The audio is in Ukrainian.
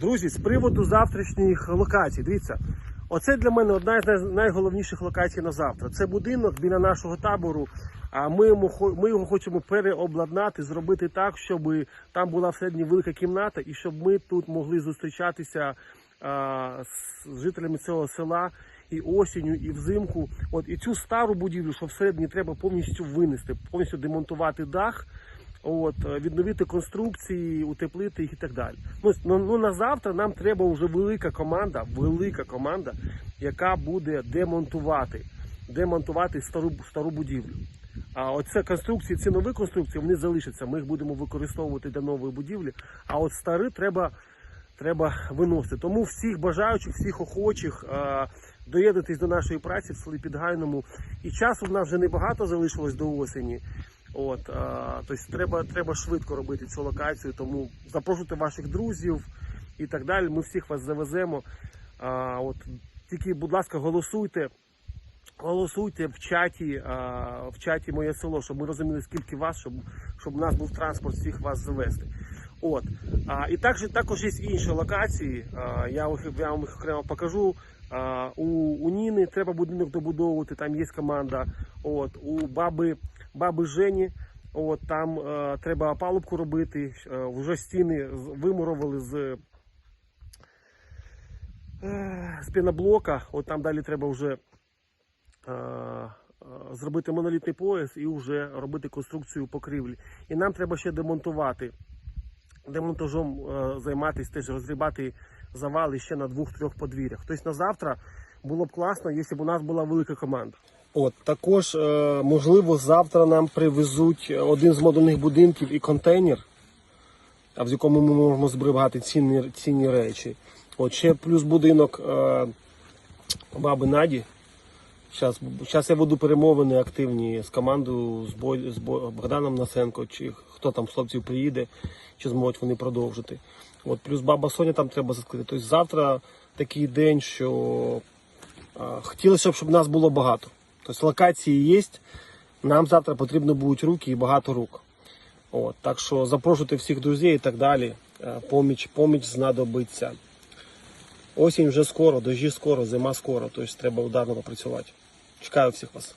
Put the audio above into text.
Друзі, з приводу завтрашніх локацій, дивіться, оце для мене одна з найголовніших локацій на завтра. Це будинок біля нашого табору. А ми йому ми його хочемо переобладнати, зробити так, щоб там була всередині велика кімната, і щоб ми тут могли зустрічатися а, з жителями цього села і осінню, і взимку. От і цю стару будівлю, що всередині треба повністю винести, повністю демонтувати дах. От, е, відновити конструкції, утеплити їх і так далі. Ну, ну, ну на завтра нам треба вже велика команда, велика команда, яка буде демонтувати, демонтувати стару, стару будівлю. А оце конструкції, ці нові конструкції, вони залишаться. Ми їх будемо використовувати для нової будівлі. А от старі треба, треба виносити. Тому всіх бажаючих, всіх охочих е, доєднатись до нашої праці в селі Підгайному. І часу в нас вже небагато залишилось до осені. От, а, тобто треба, треба швидко робити цю локацію, тому запрошуйте ваших друзів і так далі. Ми всіх вас завеземо. А, от, тільки, будь ласка, голосуйте. Голосуйте в чаті, а, в чаті моє село, щоб ми розуміли, скільки вас, щоб, щоб у нас був транспорт всіх вас завести. От. І також, також є інші локації. Я, вам їх окремо покажу. У, у Ніни треба будинок добудовувати, там є команда. От, у баби, баби Жені. От, там е, треба опалубку робити. Е, вже стіни вимуровали з, е, з піноблока. От там далі треба вже е, е, зробити монолітний пояс і вже робити конструкцію покрівлі. І нам треба ще демонтувати. Демонтажом е, займатися, теж розгрібати завали ще на двох-трьох подвір'ях. Тобто на завтра було б класно, якщо б у нас була велика команда. От також е, можливо завтра нам привезуть один з модульних будинків і контейнер, в якому ми можемо зберігати цінні, цінні речі. От ще плюс будинок е, баби Наді. Зараз, зараз я веду перемовини активні з командою, з, Бой, з Богданом Насенко, чи хто там з хлопців приїде, чи зможуть вони продовжити. От, плюс баба Соня там треба засклити. Тобто завтра такий день, що а, хотілося б, щоб нас було багато. Тобто локації є, нам завтра потрібно будуть руки і багато рук. От, так що запрошуйте всіх друзів і так далі. Е, Поміч, поміч знадобиться. Осінь вже скоро, дощі скоро, зима скоро, тобто треба ударно попрацювати. Чекаю всіх вас.